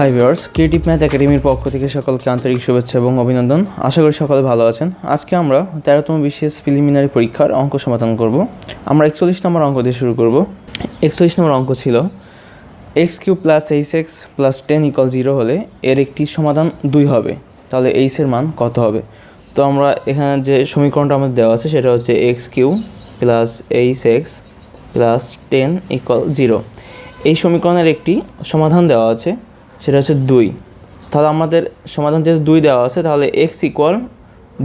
Hi viewers creative math একাডেমির পক্ষ থেকে সকলকে আন্তরিক শুভেচ্ছা এবং অভিনন্দন। আশা করি সকলে ভালো আছেন। আজকে আমরা তেরোতম বিশেষ প্রিলিমিনারি পরীক্ষার অঙ্ক সমাধান করব। আমরা একচল্লিশ নম্বর অঙ্ক দিয়ে শুরু করব। একচল্লিশ নম্বর অঙ্ক ছিল x q plus h x plus ten equal zero হলে এর একটি সমাধান দুই হবে। তাহলে এইচের মান কত হবে? তো আমরা এখানে যে সমীকরণটা আমাদের দেওয়া আছে সেটা হচ্ছে x q plus h x plus ten equal zero এই সমীকরণের একটি সমাধান দেওয়া আছে। সেটা হচ্ছে দুই। তাহলে আমাদের সমাধান যেহেতু দুই দেওয়া আছে, তাহলে এক্স ইকুয়াল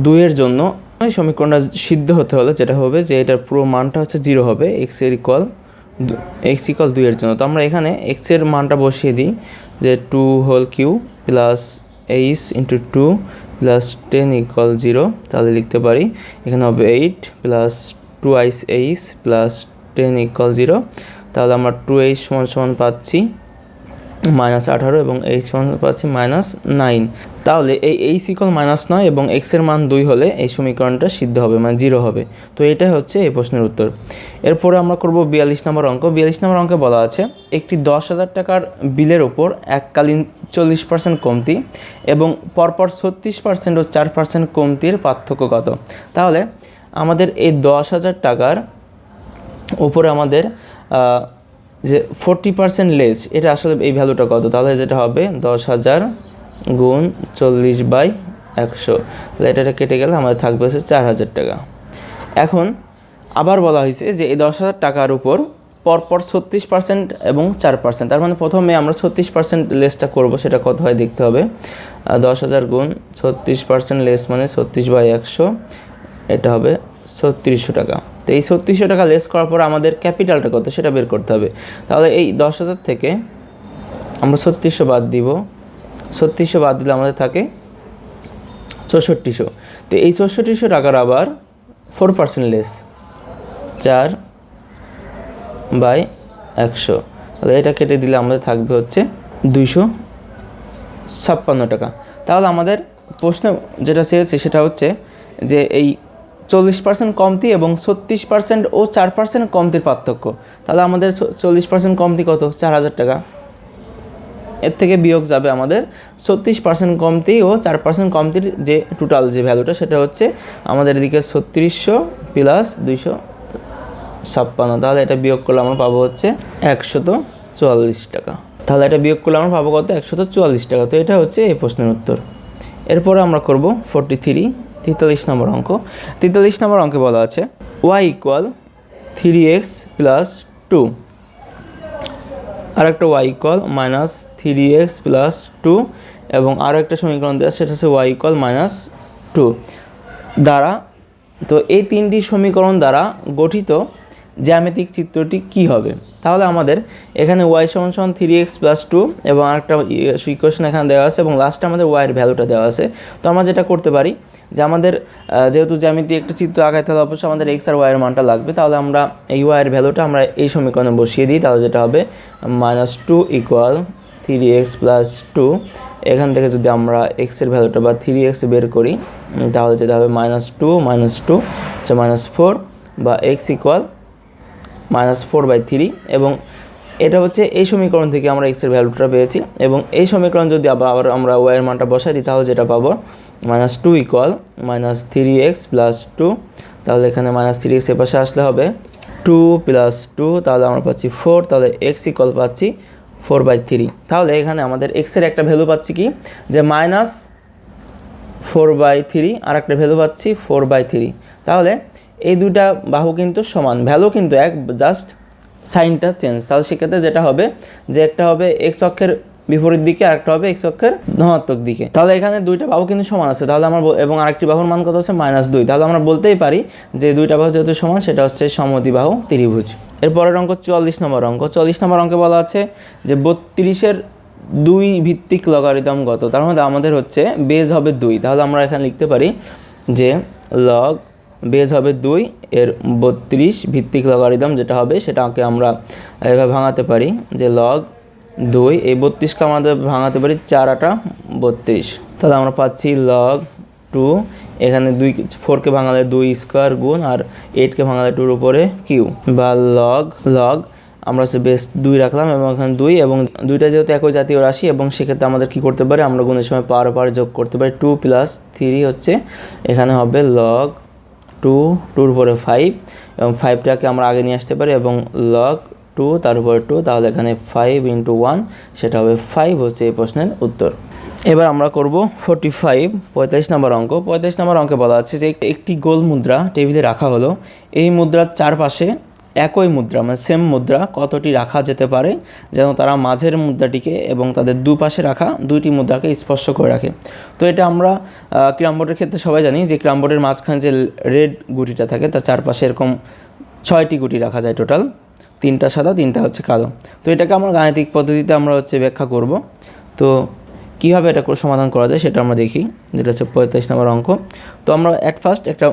দুইয়ের জন্য এই সমীকরণটা সিদ্ধ হতে হলে যেটা হবে যে এটার পুরো মানটা হচ্ছে জিরো হবে এক্সের ইকুয়াল এক্স ইকুয়াল দুইয়ের জন্য। তো আমরা এখানে এক্সের মানটা বসিয়ে দিই যে two whole q plus h into two plus ten equal zero তাহলে লিখতে পারি এখানে হবে eight plus two h h plus ten equal zero তাহলে আমরা টু এইচ সমান সমান পাচ্ছি। মাইনাস আঠারো এবং এইচ সমান পাচ্ছি মাইনাস নাইন তাহলে এই এইচ ইকল মাইনাস নয় এবং এক্সের মান দুই হলে এই সমীকরণটা সিদ্ধ হবে মানে জিরো হবে। তো এটাই হচ্ছে এই প্রশ্নের উত্তর। এরপরে আমরা করব বিয়াল্লিশ নম্বর অঙ্ক। বিয়াল্লিশ নম্বর অঙ্কে বলা আছে, একটি দশ হাজার টাকার বিলের ওপর এককালীন চল্লিশ পার্সেন্ট কমতি এবং পরপর ছত্রিশ পার্সেন্ট ও চার পার্সেন্ট কমতির পার্থক্য কত? তাহলে আমাদের এই দশ হাজার টাকার উপরে আমাদের যে ফোরটি পার্সেন্ট লেস এটা আসলে এই ভ্যালুটা কত? তাহলে যেটা হবে, দশ হাজার গুণ চল্লিশ বাই একশো। তাহলে এটা কেটে গেলে আমাদের থাকবে হচ্ছে চার হাজার টাকা। এখন আবার বলা হয়েছে যে এই দশ হাজার টাকার উপর পরপর ছত্রিশ পার্সেন্ট এবং চার পার্সেন্ট তার মানে প্রথমে আমরা ছত্রিশ পার্সেন্ট লেসটা করব, সেটা কত হয় দেখতে হবে। দশ হাজার গুণ ছত্রিশ পার্সেন্ট লেস মানে ছত্রিশ বাই একশো, এটা হবে ছত্রিশশো টাকা। তো এই ছত্রিশশো টাকা লেস করার পর আমাদের ক্যাপিটালটা কত সেটা বের করতে হবে। তাহলে এই দশ হাজার থেকে আমরা ছত্রিশশো বাদ দিব। ছত্রিশশো বাদ দিলে আমাদের থাকে চৌষট্টিশো। তো এই চৌষট্টিশো টাকার আবার ফোর পার্সেন্ট লেস চার বাই একশো। তাহলে এটা কেটে দিলে আমাদের থাকবে হচ্ছে দুইশো ছাপ্পান্ন টাকা। তাহলে আমাদের প্রশ্ন যেটা চেয়েছে সেটা হচ্ছে যে এই চল্লিশ পার্সেন্ট কমতি এবং ছত্রিশ পার্সেন্ট ও চার পার্সেন্ট কমতির পার্থক্য। তাহলে আমাদের চল্লিশ পার্সেন্ট কমতি কত? চার হাজার টাকা। এর থেকে বিয়োগ যাবে আমাদের ছত্রিশ পার্সেন্ট কমতি ও চার পার্সেন্ট কমতির যে টোটাল যে ভ্যালুটা সেটা হচ্ছে আমাদের এদিকে ছত্রিশশো প্লাস দুইশো ছাপ্পান্ন। তাহলে এটা বিয়োগ করলে আমরা পাবো হচ্ছে একশত চুয়াল্লিশ টাকা। তাহলে এটা বিয়োগ করলে আমরা পাবো কত? একশত চুয়াল্লিশ টাকা। তো এটা হচ্ছে এই প্রশ্নের উত্তর। এরপরে আমরা করব ফোরটি থ্রি তেতাল্লিশ নম্বর অঙ্ক। তেতাল্লিশ নম্বর অঙ্কে বলা আছে y equal three x plus two আর একটা y equal minus three x plus two এবং আরও একটা সমীকরণ দেওয়া সেটা হচ্ছে ওয়াই ইকুয়াল মাইনাস টু দ্বারা, তো এই তিনটি সমীকরণ দ্বারা গঠিত জ্যামিতিক চিত্রটি কি হবে? তাহলে আমাদের এখানে ওয়াই সমান সমান থ্রি এক্স প্লাস টু এবং আরেকটা ইকুয়েশন এখানে দেওয়া আছে এবং লাস্টে আমাদের ওয়াইয়ের ভ্যালুটা দেওয়া আছে। তো আমরা যেটা করতে পারি যে আমাদের যেহেতু জ্যামিতি একটা চিত্র আঁকাইতে হলে অবশ্যই আমাদের এক্স আর ওয়াইয়ের মানটা লাগবে। তাহলে আমরা এই ওয়াইয়ের ভ্যালুটা আমরা এই সমীকরণে বসিয়ে দিই। তাহলে যেটা হবে minus two equal three x plus two এখান থেকে যদি আমরা এক্সের ভ্যালুটা বা থ্রি এক্স বের করি তাহলে যেটা হবে মাইনাস টু মাইনাস টু হচ্ছে মাইনাস ফোর বা x equal minus four by three এবং এটা হচ্ছে এই সমীকরণ থেকে আমরা এক্সের ভ্যালুটা পেয়েছি। এবং এই সমীকরণ যদি আবার আবার আমরা ওয়াইয়ের মানটা বসাই দিই, তাহলে যেটা পাবো minus two equal minus three x plus two তাহলে এখানে মাইনাস থ্রি এক্স পাশে আসলে হবে টু প্লাস টু তাহলে আমরা পাচ্ছি ফোর তাহলে এক্স ইকুয়াল পাচ্ছি ফোর বাই থ্রি তাহলে এখানে আমাদের এক্সের একটা ভ্যালু পাচ্ছি কি? যে মাইনাস ফোর বাই থ্রি আর একটা ভ্যালু পাচ্ছি ফোর বাই থ্রি তাহলে এই দুটা বাহু কিন্তু সমান ভ্যালু কিন্তু এক জাস্ট সাইনটা চেঞ্জ তাহলে সেক্ষেত্রে যেটা হবে, যে একটা হবে এক্স অক্ষের বিপরীত দিকে আর একটা হবে এক্স অক্ষের ধনাত্মক দিকে। তাহলে এখানে দুইটা বাহু কিন্তু সমান আছে। তাহলে আমার এবং আরেকটি বাহুর মান কত হচ্ছে? মাইনাস দুই। তাহলে আমরা বলতেই পারি যে দুইটা বাহু যেহেতু সমান, সেটা হচ্ছে সমদ্বিবাহু ত্রিভুজ। এরপরের অঙ্ক চুয়াল্লিশ নম্বর অঙ্ক। চল্লিশ নম্বর অঙ্কে বলা আছে যে বত্রিশের দুই ভিত্তিক লগারিদম কত তার মধ্যে আমাদের হচ্ছে বেজ হবে দুই। তাহলে আমরা এখানে লিখতে পারি যে লগ বেজ হবে দুই এর বত্রিশ ভিত্তিক লগারিদম যেটা হবে, সেটাকে আমরা এভাবে ভাঙাতে পারি যে লগ দুই, এই বত্রিশকে আমাদের ভাঙাতে পারি চার আটা বত্রিশ। তাহলে আমরা পাচ্ছি লগ টু এখানে দুই ফোরকে ভাঙালে দুই স্কোয়ার গুণ আর এইটকে ভাঙালে টুর উপরে কিউ। বা লগ লগ আমরা হচ্ছে বেস দুই রাখলাম এবং এখানে দুই এবং দুইটা যেহেতু একই জাতীয় রাশি এবং সেক্ষেত্রে আমাদের কি করতে পারি? আমরা গুণের সময় পাওয়ার পার যোগ করতে পারি। টু প্লাস থ্রি হচ্ছে এখানে হবে লগ টু টুর পরে ফাইভ এবং ফাইভটাকে আমরা আগে নিয়ে আসতে পারি এবং লগ টু তার উপরে টু তাহলে এখানে ফাইভ ইন্টু ওয়ান সেটা হবে ফাইভ হচ্ছে এই প্রশ্নের উত্তর। এবার আমরা করব ফোরটি ফাইভ পঁয়তাল্লিশ নম্বর অঙ্ক। পঁয়তাল্লিশ নম্বর অঙ্কে বলা আছে যে একটি গোল মুদ্রা টেবিলে রাখা হলো। এই মুদ্রার চারপাশে একই মুদ্রা মানে সেম মুদ্রা, কতটি রাখা যেতে পারে, যেন তারা মাঝের মুদ্রাটিকে এবং তাদের দুপাশে রাখা দুইটি মুদ্রাকে স্পর্শ করে রাখে। তো এটা আমরা ক্রাম বোর্ডের ক্ষেত্রে সবাই জানি যে ক্রাম বোর্ডের মাঝখানে যে রেড গুটিটা থাকে, তার চারপাশে এরকম ছয়টি গুটি রাখা যায় টোটাল তিনটা সাদা, তিনটা হচ্ছে কালো। তো এটাকে আমরা গাণিতিক পদ্ধতিতে আমরা হচ্ছে ব্যাখ্যা করব। তো কীভাবে এটা সমাধান করা যায় সেটা আমরা দেখি। যেটা হচ্ছে পঁয়তাল্লিশ নম্বর অঙ্ক। তো আমরা অ্যাট ফার্স্ট একটা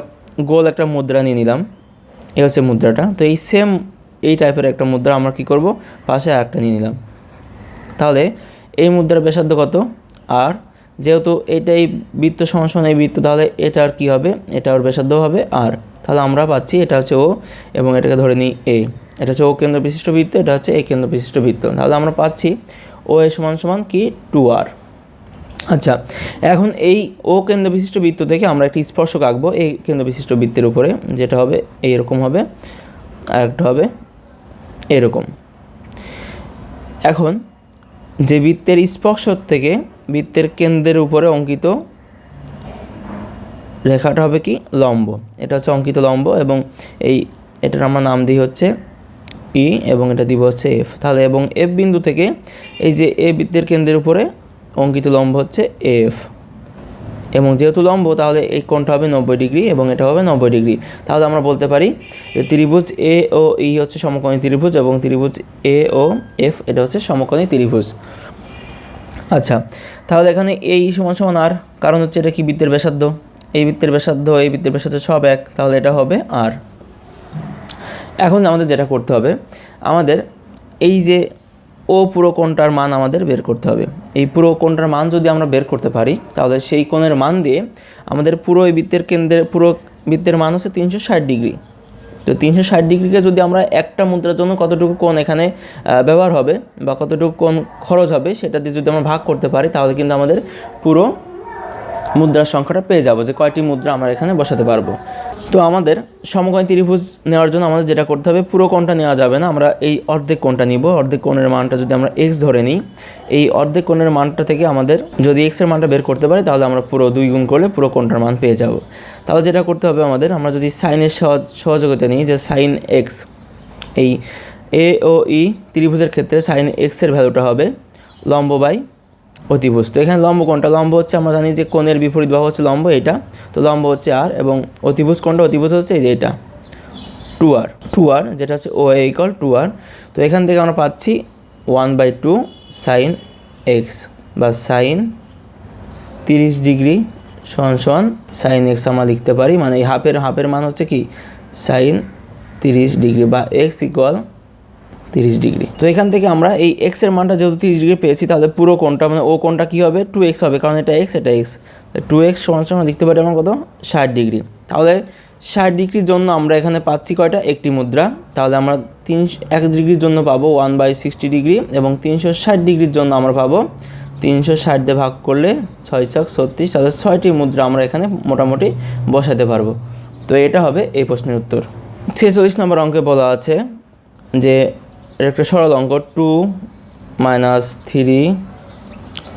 গোল একটা মুদ্রা নিয়ে নিলাম। এ হচ্ছে মুদ্রাটা। তো এই সেম এই টাইপের একটা মুদ্রা আমরা কি করব? পাশে আর একটা নিয়ে নিলাম। তাহলে এই মুদ্রার ব্যাসার্ধ কত? আর যেহেতু এটা এই বৃত্ত সমান এই বৃত্ত, তাহলে এটা আর কী হবে? এটা ওর ব্যাসার্ধ হবে আর। তাহলে আমরা পাচ্ছি এটা হচ্ছে ও এবং এটাকে ধরে নিই এ এটা হচ্ছে ও কেন্দ্র বিশিষ্ট বৃত্ত, এটা হচ্ছে এ কেন্দ্র বিশিষ্ট বৃত্ত। তাহলে আমরা পাচ্ছি ও এ সমান সমান কি? টু আর আচ্ছা এখন এই ও কেন্দ্র বিশিষ্ট বৃত্ত থেকে আমরা একটি স্পর্শক আঁকবো এই কেন্দ্র বিশিষ্ট বৃত্তের উপরে, যেটা হবে এইরকম হবে আর একটা হবে এরকম। এখন, যে বৃত্তের স্পর্শক থেকে বৃত্তের কেন্দ্রের উপরে অঙ্কিত রেখাটা হবে কি? লম্ব। এটা হচ্ছে অঙ্কিত লম্ব এবং এই এটার আমরা নাম দিই হচ্ছে ই এবং এটা দিব হচ্ছে এফ। তাহলে এবং এফ বিন্দু থেকে এই যে এ বৃত্তের কেন্দ্রের উপরে অঙ্কিত লম্ব হচ্ছে এফ। এবং যেহেতু লম্ব, তাহলে এই কোণটা হবে নব্বই ডিগ্রি এবং এটা হবে নব্বই ডিগ্রি। তাহলে আমরা বলতে পারি যে ত্রিভুজ এ ও ই হচ্ছে সমকোণী ত্রিভুজ এবং ত্রিভুজ এ ও এফ এটা হচ্ছে সমকোণী ত্রিভুজ। আচ্ছা তাহলে এখানে এই সমান সমান আর, কারণ হচ্ছে এটা কি বৃত্তের ব্যাসার্ধ? এই বৃত্তের ব্যাসার্ধ, এই বৃত্তের ব্যাসার্ধ সব এক, তাহলে এটা হবে আর। এখন আমাদের যেটা করতে হবে, আমাদের এই যে ও পুরো কোণটার মান আমাদের বের করতে হবে। এই পুরো কোণটার মান যদি আমরা বের করতে পারি, তাহলে সেই কোণের মান দিয়ে আমাদের পুরো এই বৃত্তের কেন্দ্রের পুরো বৃত্তের মান হচ্ছে তিনশো ষাট ডিগ্রি। তো তিনশো ষাট ডিগ্রিকে যদি আমরা একটা মুদ্রার জন্য কতটুকু কোণ এখানে ব্যবহার হবে বা কতটুকু কোণ খরচ হবে, সেটা দিয়ে যদি আমরা ভাগ করতে পারি, তাহলে কিন্তু আমাদের পুরো মুদ্রার সংখ্যাটা পেয়ে যাব যে কয়টি মুদ্রা আমরা এখানে বসাতে পারব। তো আমাদের সমকোণী ত্রিভুজ নেওয়ার জন্য আমাদের যেটা করতে হবে, পুরো কোণটা নেওয়া যাবে না। আমরা এই অর্ধেক কোণটা নিব। অর্ধেক কোণের মানটা যদি আমরা এক্স ধরে নিই, এই অর্ধেক কোণের মানটা থেকে আমাদের যদি এক্সের মানটা বের করতে পারি, তাহলে আমরা পুরো দুই গুণ করলে পুরো কোণটার মান পেয়ে যাব। তাহলে যেটা করতে হবে আমাদের, আমরা যদি সাইনের সহযোগিতা নিই, যে সাইন এক্স এই এ ও ই ত্রিভুজের ক্ষেত্রে সাইন এক্সের ভ্যালুটা হবে লম্ব বাই অতিভুজ তো এখানে লম্ব কোনটা লম্ব হচ্ছে আমরা জানি যে কোণের বিপরীত বাহু হচ্ছে লম্ব, এটা। তো লম্ব হচ্ছে আর এবং অতিভুজ কোনটা অতিভুজ হচ্ছে এই যে এটা। টু আর টু আর যেটা হচ্ছে ও ইকাল টু আর তো এখান থেকে আমরা পাচ্ছি one by two sine x বা সাইন তিরিশ ডিগ্রি সমান সমান সাইন এক্স আমরা লিখতে পারি। মানে এই হাফের হাফের মান হচ্ছে কি? সাইন তিরিশ ডিগ্রি বা এক্স ইকুয়াল তিরিশ ডিগ্রি। তো এখান থেকে আমরা এই এক্সের মানটা যেহেতু তিরিশ ডিগ্রি পেয়েছি, তাহলে পুরো কোনটা মানে ও কোনটা কী হবে? টু এক্স হবে, কারণ এটা এক্স এটা এক্স টু এক্স সমান সমান দেখতে পারি আমরা কত? ষাট ডিগ্রি। তাহলে ষাট ডিগ্রির জন্য আমরা এখানে পাচ্ছি কয়টা? একটি মুদ্রা। তাহলে আমরা তিনশো, এক ডিগ্রির জন্য পাবো ওয়ান বাই সিক্সটি ডিগ্রি এবং তিনশো ষাট ডিগ্রির জন্য আমরা পাবো তিনশো ষাট দিয়ে ভাগ করলে ছয় ছক ছত্রিশ। তাহলে ছয়টি মুদ্রা আমরা এখানে মোটামুটি বসাতে পারব। তো এটা হবে এই প্রশ্নের উত্তর। ছেচল্লিশ নম্বর অঙ্কে বলা আছে যে এর একটা সরল অঙ্ক two minus three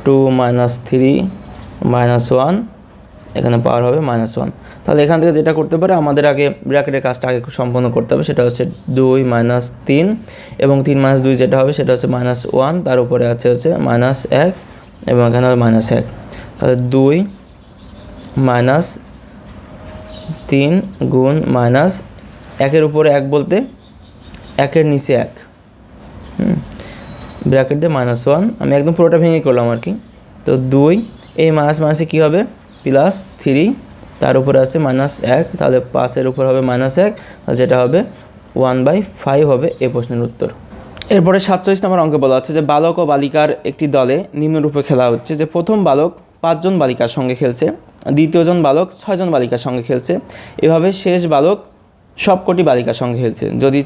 two minus three minus one এখানে পাওয়ার হবে মাইনাস ওয়ান তাহলে এখান থেকে যেটা করতে পারে, আমাদের আগে ব্র্যাকেটের কাজটা আগে সম্পন্ন করতে হবে, সেটা হচ্ছে দুই মাইনাস তিন এবং তিন মাইনাস দুই যেটা হবে, সেটা হচ্ছে মাইনাস ওয়ান তার উপরে আছে হচ্ছে মাইনাস এক এবং এখানে হবে মাইনাস এক। তাহলে দুই মাইনাস তিন গুণ মাইনাস একের উপরে এক বলতে একের নিচে এক। হুম। ব্র্যাকেট দিয়ে মাইনাস ওয়ান আমি একদম পুরোটা ভেঙে করলাম আর কি। তো দুই, এই মাইনাস মাইনাসে কী হবে? প্লাস থ্রি তার উপরে আছে মাইনাস এক। তাহলে পাঁচের উপর হবে মাইনাস এক। যেটা হবে? ওয়ান বাই ফাইভ হবে এই প্রশ্নের উত্তর। এরপরে সাতচল্লিশ নম্বর অঙ্কে বলা আছে যে, বালক ও বালিকার একটি দলে নিম্নরূপে খেলা হচ্ছে যে, প্রথম বালক পাঁচজন বালিকার সঙ্গে খেলছে, দ্বিতীয়জন বালক ছয়জন বালিকার সঙ্গে খেলছে। এভাবে শেষ বালক সবকটি বালিকার সঙ্গে খেলছে। যদি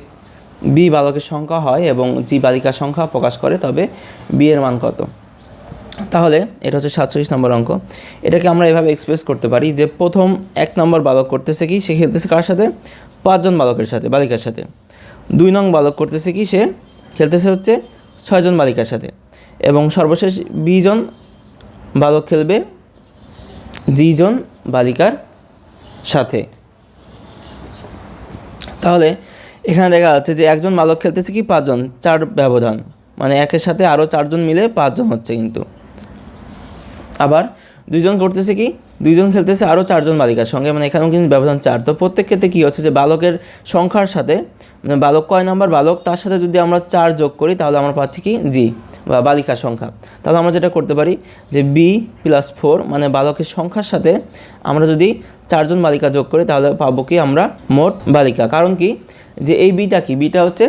বি বালকের সংখ্যা হয় এবং জি বালিকার সংখ্যা প্রকাশ করে, তবে বি এর মান কত? তাহলে এটা হচ্ছে সাতচল্লিশ নম্বর অঙ্ক। এটাকে আমরা এভাবে এক্সপ্রেস করতে পারি যে প্রথম এক নম্বর বালক করতেছে কি? সে খেলতেছে কার সাথে? পাঁচজন বালকের সাথে, বালিকার সাথে। দুই নং বালক করতেছে কি? সে খেলতেছে হচ্ছে ছয়জন বালিকার সাথে। এবং সর্বশেষ বিজন বালক খেলবে জিজন বালিকার সাথে। তাহলে এখানে দেখা যাচ্ছে যে একজন বালক খেলতেছে কি পাঁচজন? চার ব্যবধান। মানে একের সাথে আরও চারজন মিলে পাঁচজন হচ্ছে কিন্তু। আবার দুইজন করতেছে কি? দুইজন খেলতেছে আরও চারজন বালিকার সঙ্গে। মানে এখানেও কিন্তু ব্যবধান চার। তো প্রত্যেক ক্ষেত্রে কী হচ্ছে যে বালকের সংখ্যার সাথে মানে বালক কয় নাম্বার? বালক তার সাথে যদি আমরা চার যোগ করি, তাহলে আমরা পাচ্ছি কি? জি, বা বালিকার সংখ্যা। তাহলে আমরা যেটা করতে পারি যে বি প্লাস ফোর মানে বালকের সংখ্যার সাথে আমরা যদি চারজন বালিকা যোগ করি, তাহলে পাবো কি আমরা মোট বালিকা। কারণ কি? যে এই বিটা কি? বিটা হচ্ছে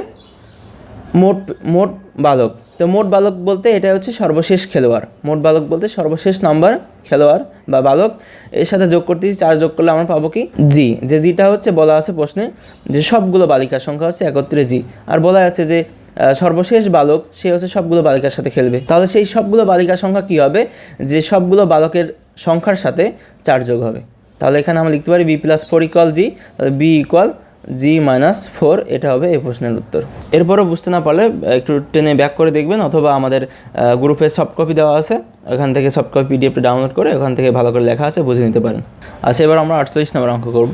মোট মোট বালক। তো মোট বালক বলতে এটা হচ্ছে সর্বশেষ খেলোয়াড়। মোট বালক বলতে সর্বশেষ নাম্বার খেলোয়াড় বা বালক। এর সাথে যোগ করতেছি চার যোগ করলে আমরা পাবো কি? জি যে জিটা হচ্ছে বলা আছে প্রশ্নে যে সবগুলো বালিকার সংখ্যা হচ্ছে একত্রে জি আর বলা আছে যে সর্বশেষ বালক, সে হচ্ছে সবগুলো বালিকার সাথে খেলবে। তাহলে সেই সবগুলো বালিকার সংখ্যা কী হবে? যে সবগুলো বালকের সংখ্যার সাথে চার যোগ হবে। তাহলে এখানে আমরা লিখতে পারি B plus four equal G তাহলে B equal G minus four এটা হবে এই প্রশ্নের উত্তর। এরপরও বুঝতে না পারলে, একটু টেনে ব্যাক করে দেখবেন, অথবা আমাদের গ্রুপে সফট কপি দেওয়া আছে। ওখান থেকে সফট কপি পিডিএফটা ডাউনলোড করে, ওখান থেকে ভালো করে লেখা আছে, বুঝে নিতে পারেন। আচ্ছা এবার আমরা আটচল্লিশ নম্বর অঙ্ক করব।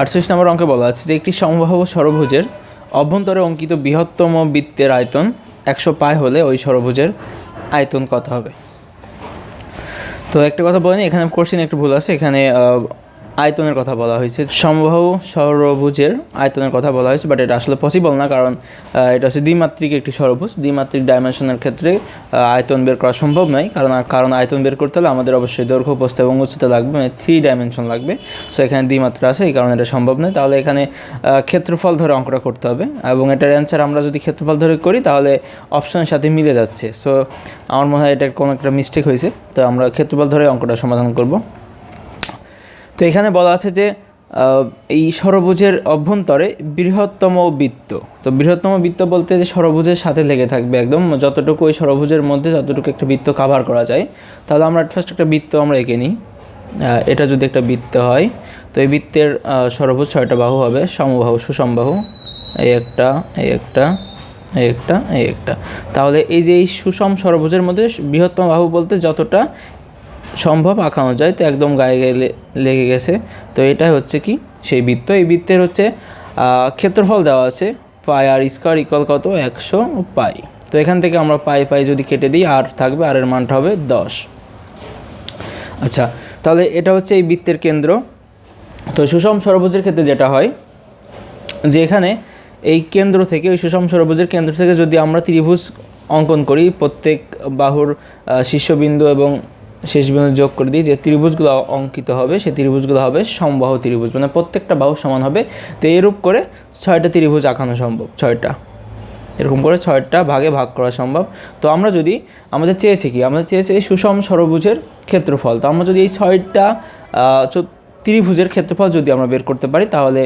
আটচল্লিশ নম্বর অঙ্কে বলা আছে যে, একটি সমবাহু সরভুজের অভ্যন্তরে অঙ্কিত বৃহত্তম বৃত্তের আয়তন একশো পায় হলে ওই সরভুজের আয়তন কত হবে? তো একটা কথা বলিনি, এখানে কোশ্চেন একটু ভুল আছে। এখানে আয়তনের কথা বলা হয়েছে। সমবাহু সরভুজের আয়তনের কথা বলা হয়েছে বাট এটা আসলে পসিবল না, কারণ এটা হচ্ছে দ্বিমাত্রিক একটি সরভুজ। দ্বিমাত্রিক ডাইমেনশনের ক্ষেত্রে আয়তন বের করা সম্ভব নয়, কারণ কারণ আয়তন বের করতে হলে আমাদের অবশ্যই দৈর্ঘ্য, প্রস্থ এবং উচ্চতা লাগবে মানে থ্রি ডাইমেনশন লাগবে। সো এখানে দ্বিমাত্রা আছে, এই কারণে এটা সম্ভব নয়। তাহলে এখানে ক্ষেত্রফল ধরে অঙ্কটা করতে হবে, এবং এটার অ্যান্সার আমরা যদি ক্ষেত্রফল ধরে করি, তাহলে অপশনের সাথে মিলে যাচ্ছে। সো আমার মনে হয় এটার কোনো একটা মিস্টেক হয়েছে, তো আমরা ক্ষেত্রফল ধরে অঙ্কটা সমাধান করব। তো এখানে বলা আছে যে এই সরভুজের অভ্যন্তরে বৃহত্তম বৃত্ত। তো বৃহত্তম বৃত্ত বলতে যে সরভুজের সাথে লেগে থাকবে একদম, যতটুকু ওই সরভুজের মধ্যে যতটুকু একটা বৃত্ত কাভার করা যায়, তাহলে আমরা ফার্স্ট একটা বৃত্ত আমরা এঁকে নিই। এটা যদি একটা বৃত্ত হয়, তো এই বৃত্তের সরভুজ ছয়টা বাহু হবে, সমবাহু, সুসমবাহু, এই একটা এই একটা এই একটা এই একটা। তাহলে এই যে এই সুষম সরভুজের মধ্যে বৃহত্তম বাহু বলতে যতটা সম্ভব আঁকানো যায়, তো একদম গায়ে গায়ে লেগে গেছে। তো এটা হচ্ছে কি? সেই বৃত্ত। এই বৃত্তের হচ্ছে ক্ষেত্রফল দেওয়া আছে, পাই আর স্কোয়ার ইকুয়াল কত? একশো পাই। তো এখান থেকে আমরা পাই পাই যদি কেটে দিই, আর থাকবে, আর এর মানটা হবে দশ। আচ্ছা তাহলে এটা হচ্ছে এই বৃত্তের কেন্দ্র। তো সুষম সরভুজের ক্ষেত্রে যেটা হয়, যে এখানে এই কেন্দ্র থেকে, ওই সুষম সরভুজের কেন্দ্র থেকে যদি আমরা ত্রিভুজ অঙ্কন করি, প্রত্যেক বাহুর শীর্ষবিন্দু এবং শেষ বিন্দু যোগ করে দিই, যে ত্রিভুজগুলো অঙ্কিত হবে সেই ত্রিভুজগুলো হবে সমবাহু ত্রিভুজ মানে প্রত্যেকটা বাহু সমান হবে। তো এরূপ করে ছয়টা ত্রিভুজ আঁকানো সম্ভব, ছয়টা। এরকম করে ছয়টা ভাগে ভাগ করা সম্ভব। তো আমরা যদি আমাদের চেয়েছি কি আমাদের চেয়েছি এই সুষম সরভুজের ক্ষেত্রফল। তো আমরা যদি এই ছয়টা ত্রিভুজের ক্ষেত্রফল যদি আমরা বের করতে পারি, তাহলে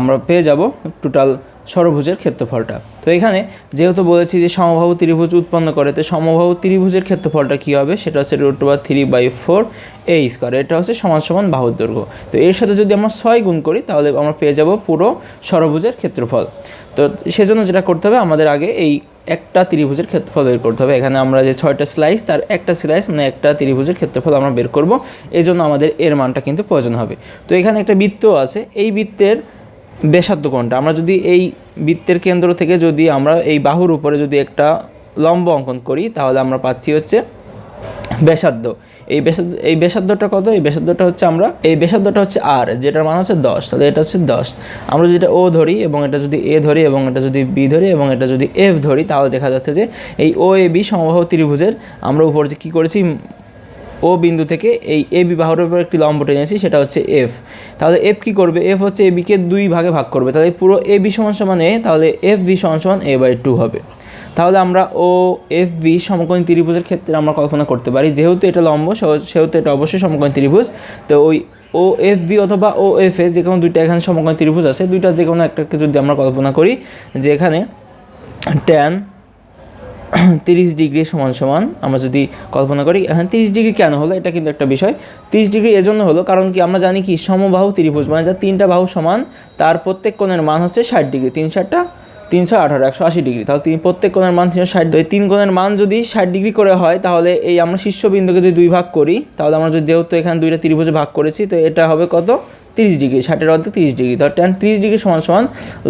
আমরা পেয়ে যাব টোটাল সরভুজের ক্ষেত্রফলটা। তো এখানে যেহেতু বলেছি যে সমবাহু ত্রিভুজ উৎপন্ন করে, তো সমবাহু ত্রিভুজের ক্ষেত্রফলটা কী হবে? সেটা হচ্ছে root over three by four A square এটা হচ্ছে সমান সমান বাহুর দৈর্ঘ্য। তো এর সাথে যদি আমরা ছয় গুণ করি, তাহলে আমরা পেয়ে যাব পুরো সরভুজের ক্ষেত্রফল। তো সেজন্য যেটা করতে হবে, আমাদের আগে এই একটা ত্রিভুজের ক্ষেত্রফল বের করতে হবে। এখানে আমরা যে ছয়টা স্লাইস তার একটা স্লাইস মানে একটা ত্রিভুজের ক্ষেত্রফল আমরা বের করব। এই জন্য আমাদের এর মানটা কিন্তু প্রয়োজন হবে। তো এখানে একটা বৃত্ত আছে। এই বৃত্তের ব্যাসার্ধ কোণটা। আমরা যদি এই বৃত্তের কেন্দ্র থেকে যদি আমরা এই বাহুর উপরে যদি একটা লম্ব অঙ্কন করি, তাহলে আমরা পাচ্ছি হচ্ছে ব্যাসার্ধ। এই ব্যাসার্ধ, এই ব্যাসার্ধটা কত? এই ব্যাসার্ধটা হচ্ছে আমরা, এই ব্যাসার্ধটা হচ্ছে আর যেটার মান হচ্ছে দশ। তাহলে এটা হচ্ছে দশ। আমরা যেটা ও ধরি এবং এটা যদি এ ধরি এবং এটা যদি বি ধরি এবং এটা যদি এফ ধরি, তাহলে দেখা যাচ্ছে যে এই ও এ বি সমবাহু ত্রিভুজের আমরা উপর কী করেছি ও বিন্দু থেকে এই এ বি বাহুর উপর একটি লম্ব টেনেছি সেটা হচ্ছে এফ। তাহলে এফ কি করবে? এফ হচ্ছে এ বিকে দুই ভাগে ভাগ করবে। তাহলে পুরো এ বি সমান সমান এ, তাহলে এফ বি সমান সমান এ বাই টু হবে। তাহলে আমরা ও, এফ বি সমকোণী ত্রিভুজের ক্ষেত্রে আমরা কল্পনা করতে পারি, যেহেতু এটা লম্ব সেহেতু এটা অবশ্যই সমকোণী ত্রিভুজ, তো ওই ও, এফ বি অথবা ও, এফ এস যে কোনো দুইটা এখানে সমকোণী ত্রিভুজ আছে, দুইটা যে কোনো একটাকে যদি আমরা কল্পনা করি যে এখানে ট্যান তিরিশ ডিগ্রি সমান সমান আমরা যদি কল্পনা করি, এখানে তিরিশ ডিগ্রি কেন হলো? এটা কিন্তু একটা বিষয়। তিরিশ ডিগ্রি এজন্য হলো কারণ কি আমরা জানি কি সমবাহু ত্রিভুজ মানে যার তিনটা বাহু সমান, তার প্রত্যেক কোণের মান হচ্ছে ষাট ডিগ্রি। তিন ষাটটা তিনশো আঠারো, একশো আশি ডিগ্রি। তাহলে তিন প্রত্যেক কোণের মান তিনশো ষাট এই তিন কোণের মান যদি ষাট ডিগ্রি করে হয়, তাহলে এই আমরা শীর্ষবিন্দুকে যদি দুই ভাগ করি, তাহলে আমরা যদি যেহেতু এখানে দুইটা ত্রিভুজে ভাগ করেছি, তো এটা হবে কত? তিরিশ ডিগ্রি। ষাটের অর্ধেক তিরিশ ডিগ্রি। তাহলে টেন তিরিশ ডিগ্রি সমান সমান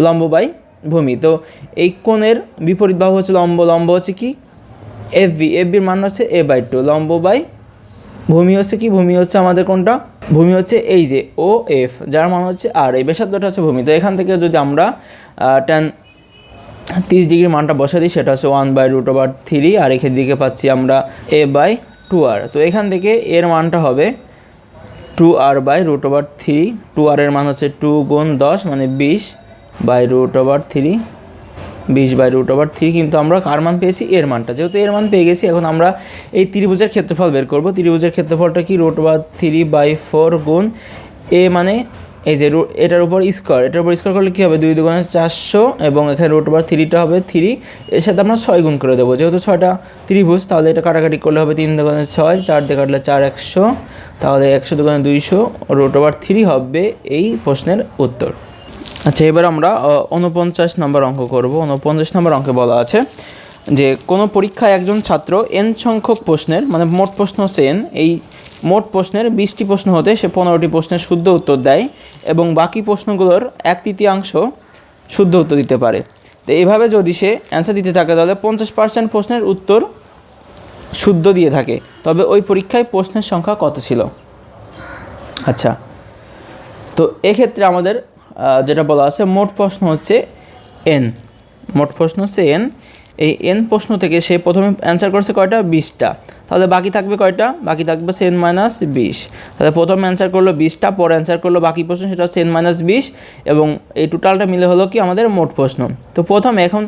লম্ব বাই ভূমি। তো এই কোণের বিপরীত বাহু হচ্ছে লম্ব লম্ব হচ্ছে কি? এফ বি এফ বির মান হচ্ছে এ বাই টু লম্ব বাই ভূমি হচ্ছে কি? ভূমি হচ্ছে আমাদের কোনটা ভূমি হচ্ছে এই যে ও এফ যার মান হচ্ছে আর এই ব্যাসার্ধটা হচ্ছে ভূমি। তো এখান থেকে যদি আমরা টেন তিরিশ ডিগ্রির মানটা বসা দিই, সেটা হচ্ছে one by root over three আর এখান দিকে পাচ্ছি আমরা এ বাই টু আর তো এখান থেকে এর মানটা হবে two R by root over three two R এর মান হচ্ছে টু গুণ দশ মানে বিশ। বাই রুট ওভার থ্রি বিশ বাই রুট ওভার থ্রি কিন্তু আমরা কার মান পেয়েছি? এর মানটা। যেহেতু এর মান পেয়ে গেছি, এখন আমরা এই ত্রিভুজের ক্ষেত্রফল বের করব। ত্রিভুজের ক্ষেত্রফলটা কি? Root over three by four গুণ এ মানে এই যে এটার উপর স্কোয়ার এটার উপর স্কোয়ার করলে কী হবে? দুই দুগুণে চারশো এবং এখানে রুট ওভার থ্রিটা হবে থ্রি এর সাথে আমরা ছয় গুণ করে দেবো। যেহেতু ছয়টা ত্রিভুজ, তাহলে এটা কাটাকাটি করলে হবে তিন দুগুণে ছয়, চার দিয়ে কাটলে চার একশো। তাহলে একশো দুগুণে দুইশো রুট ওভার থ্রি হবে এই প্রশ্নের উত্তর। আচ্ছা এবার আমরা উনপঞ্চাশ নম্বর অঙ্ক করব। উনপঞ্চাশ নম্বর অঙ্কে বলা আছে যে, কোনো পরীক্ষায় একজন ছাত্র এন সংখ্যক প্রশ্নের মানে মোট প্রশ্ন হচ্ছে এন এই মোট প্রশ্নের বিশটি প্রশ্ন হতে সে পনেরোটি প্রশ্নের শুদ্ধ উত্তর দেয় এবং বাকি প্রশ্নগুলোর এক তৃতীয়াংশ শুদ্ধ উত্তর দিতে পারে। তো এইভাবে যদি সে অ্যান্সার দিতে থাকে, তাহলে পঞ্চাশ পার্সেন্ট প্রশ্নের উত্তর শুদ্ধ দিয়ে থাকে। তবে ওই পরীক্ষায় প্রশ্নের সংখ্যা কত ছিল? আচ্ছা তো এক্ষেত্রে আমাদের যেটা বলা আছে, মোট প্রশ্ন হচ্ছে এন। মোট প্রশ্ন হচ্ছে এন। এই এন প্রশ্ন থেকে সে প্রথমে অ্যান্সার করছে কয়টা? বিশটা। তাহলে বাকি থাকবে কয়টা? বাকি থাকবে এন মাইনাস বিশ। তাহলে প্রথম অ্যান্সার করল বিশটা, পরে অ্যান্সার করল বাকি প্রশ্ন, সেটা হচ্ছে এন মাইনাস বিশ। এবং এই টোটালটা মিলে হলো কি আমাদের মোট প্রশ্ন। তো প্রথমে এখন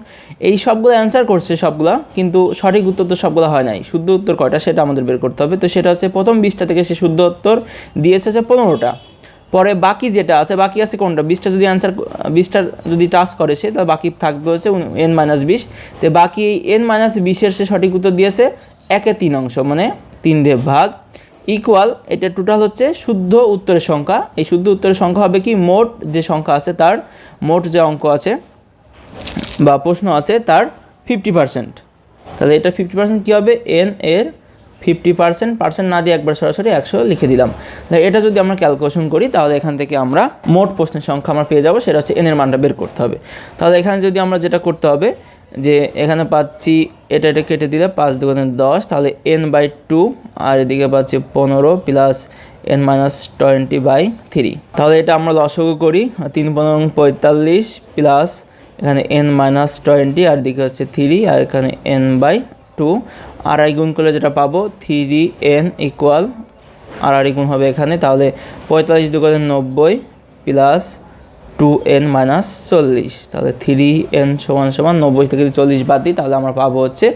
এই সবগুলো অ্যান্সার করছে সবগুলা, কিন্তু সঠিক উত্তর তো সবগুলো হয় নাই। শুদ্ধ উত্তর কয়টা সেটা আমাদের বের করতে হবে। তো সেটা হচ্ছে প্রথম বিশটা থেকে সে শুদ্ধ উত্তর দিয়েছে হচ্ছে পনেরোটা। পরে বাকি যেটা আছে, বাকি আছে কোনটা? বিশটা যদি অ্যান্সার বিশটা যদি টাচ করে সে, তাহলে বাকি থাকবে হচ্ছে এন মাইনাস বিশ। তো বাকি এন মাইনাস বিশের সে সঠিক উত্তর দিয়েছে একে তিন অংশ মানে তিন দিয়ে ভাগ। ইকুয়াল এটা টোটাল হচ্ছে শুদ্ধ উত্তরের সংখ্যা। এই শুদ্ধ উত্তরের সংখ্যা হবে কি? মোট যে সংখ্যা আছে তার, মোট যে অঙ্ক আছে বা প্রশ্ন আছে তার ফিফটি পার্সেন্ট তাহলে এটা ফিফটি পার্সেন্ট কী হবে? এন এর ফিফটি পার্সেন্ট পার্সেন্ট না দিয়ে একবার সরাসরি একশো লিখে দিলাম। এটা যদি আমরা ক্যালকুলেশন করি, তাহলে এখান থেকে আমরা মোট প্রশ্নের সংখ্যা আমরা পেয়ে যাব, সেটা হচ্ছে এনের মানটা বের করতে হবে। তাহলে এখানে যদি আমরা যেটা করতে হবে, যে এখানে পাচ্ছি, এটা এটা কেটে দিলে পাঁচ দুগুণে দশ, তাহলে এন বাই টু আর এদিকে পাচ্ছি পনেরো plus N minus twenty by three তাহলে এটা আমরা লসগু করি, তিন পনেরো পঁয়তাল্লিশ প্লাস এখানে এন মাইনাস টোয়েন্টি আর দিকে হচ্ছে থ্রি আর এখানে এন বাই টু আড়াই গুণ করলে যেটা পাবো থ্রি এন ইকুয়াল আড়াই গুণ হবে এখানে, তাহলে পঁয়তাল্লিশ দুগুণে নব্বই প্লাস টু এন মাইনাস চল্লিশ, তাহলে থ্রি এন সমান সমান নব্বই থেকে চল্লিশ বাদ দিই, তাহলে আমরা পাবো হচ্ছে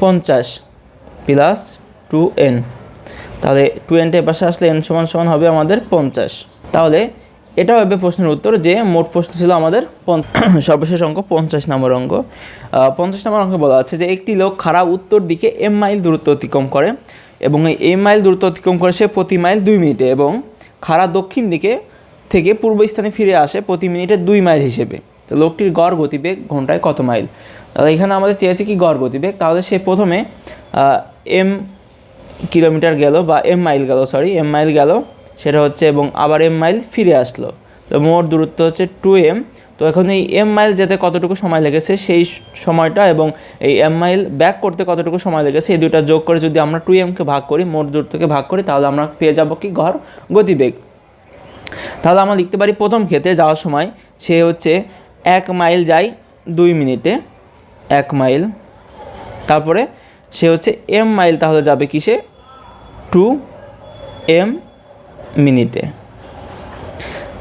পঞ্চাশ প্লাস টু এন তাহলে টু এনটা পাশে আসলে এন সমান সমান হবে আমাদের পঞ্চাশ, তাহলে এটা হবে প্রশ্নের উত্তর যে মোট প্রশ্ন ছিল আমাদের সর্বশেষ অঙ্ক পঞ্চাশ নম্বর অঙ্ক। পঞ্চাশ নম্বর অঙ্কে বলা আছে যে একটি লোক খাড়া উত্তর দিকে এম মাইল দূরত্ব অতিক্রম করে এবং এই এম মাইল দূরত্ব অতিক্রম করে সে প্রতি মাইল দুই মিনিটে এবং খাড়া দক্ষিণ দিকে থেকে পূর্ব স্থানে ফিরে আসে প্রতি মিনিটে দুই মাইল হিসেবে। তো লোকটির গড় গতিবেগ ঘন্টায় কত মাইল? তাহলে এখানে আমাদের চেয়েছে কি গড় গতিবেগ? তাহলে সে প্রথমে এম কিলোমিটার গেল বা এম মাইল গেল সরি এম মাইল গেল সেটা হচ্ছে এবং আবার এম মাইল ফিরে আসলো। তো মোট দূরত্ব হচ্ছে টু এম তো এখন এই এম মাইল যেতে কতটুকু সময় লেগেছে সেই সময়টা এবং এই এম মাইল ব্যাক করতে কতটুকু সময় লেগেছে এই দুইটা যোগ করে যদি আমরা টু এমকে ভাগ করি, মোট দূরত্বকে ভাগ করি, তাহলে আমরা পেয়ে যাব কি ঘর গতিবেগ। তাহলে আমরা লিখতে পারি প্রথম ক্ষেত্রে যাওয়ার সময় সে হচ্ছে এক মাইল যায় দুই মিনিটে, এক মাইল তারপরে সে হচ্ছে এম মাইল তাহলে যাবে কিসে? টু এম মিনিটে।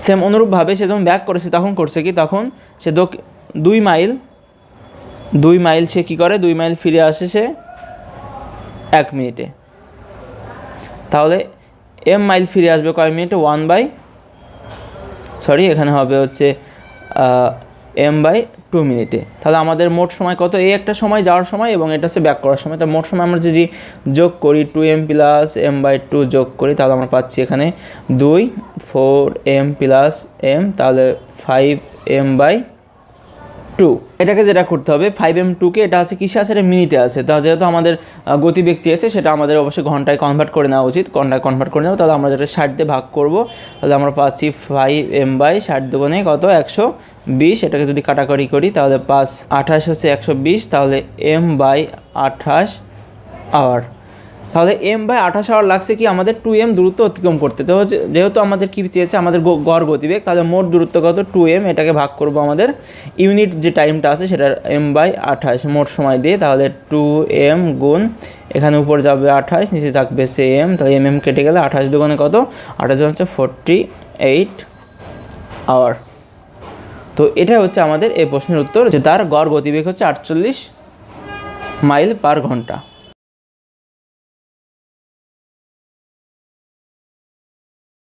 সেম অনুরূপভাবে সে যখন ব্যাক করেছে, তখন করছে কি? তখন সে দুই মাইল দুই মাইল সে কী করে? দুই মাইল ফিরে আসে সে এক মিনিটে। তাহলে এম মাইল ফিরে আসবে কয় মিনিটে? ওয়ান বাই, সরি, এখানে হবে হচ্ছে এম বাই টু মিনিটে তাহলে আমাদের মোট সময় কত? এই একটা সময় যাওয়ার সময় এবং এটা হচ্ছে ব্যাক করার সময়। তো মোট সময় আমরা যদি যোগ করি two M plus M by two যোগ করি, তাহলে আমরা পাচ্ছি এখানে দুই ফোর এম প্লাস এম তাহলে ফাইভ এম বাই টু এটাকে যেটা করতে হবে ফাইভ এম টুকে এটা আছে কিসে আছে? এটা মিনিটে আছে। তা যেহেতু আমাদের আহ, গতিবেগ চেয়েছে সেটা আমাদের অবশ্যই ঘন্টায় কনভার্ট করে নেওয়া উচিত। ঘন্টায় কনভার্ট করে নেব তাহলে আমরা যেটা ষাট দিয়ে ভাগ করব তাহলে আমরা পাচ্ছি ফাইভ এম বাই ষাট দেবনে কত? একশো বিশ। এটাকে যদি কাটাকাটি করি তাহলে পাঁচ আঠাশ হচ্ছে একশো বিশ তাহলে এম বাই আঠাশ আওয়ার তাহলে এম বাই আঠাশ আওয়ার লাগছে কি? আমাদের টু এম দূরত্ব অতিক্রম করতে। তো যেহেতু আমাদের কী চেয়েছে? আমাদের গড় গতিবেগ, তাহলে মোট দূরত্ব কত? টু এম এটাকে ভাগ করব আমাদের ইউনিট যে টাইমটা আছে সেটা এম বাই আঠাশ। মোট সময় দিয়ে তাহলে টু এম গুণ, এখানে উপর যাবে আঠাশ, নিচে থাকবে সে এম তাহলে এম এম কেটে গেলে আঠাশ দোকানে কত? আঠাশ হচ্ছে ফোরটি এইট আওয়ার তো এটা হচ্ছে আমাদের এই প্রশ্নের উত্তর, যে তার গড় গতিবেগ হচ্ছে আটচল্লিশ মাইল পার ঘণ্টা।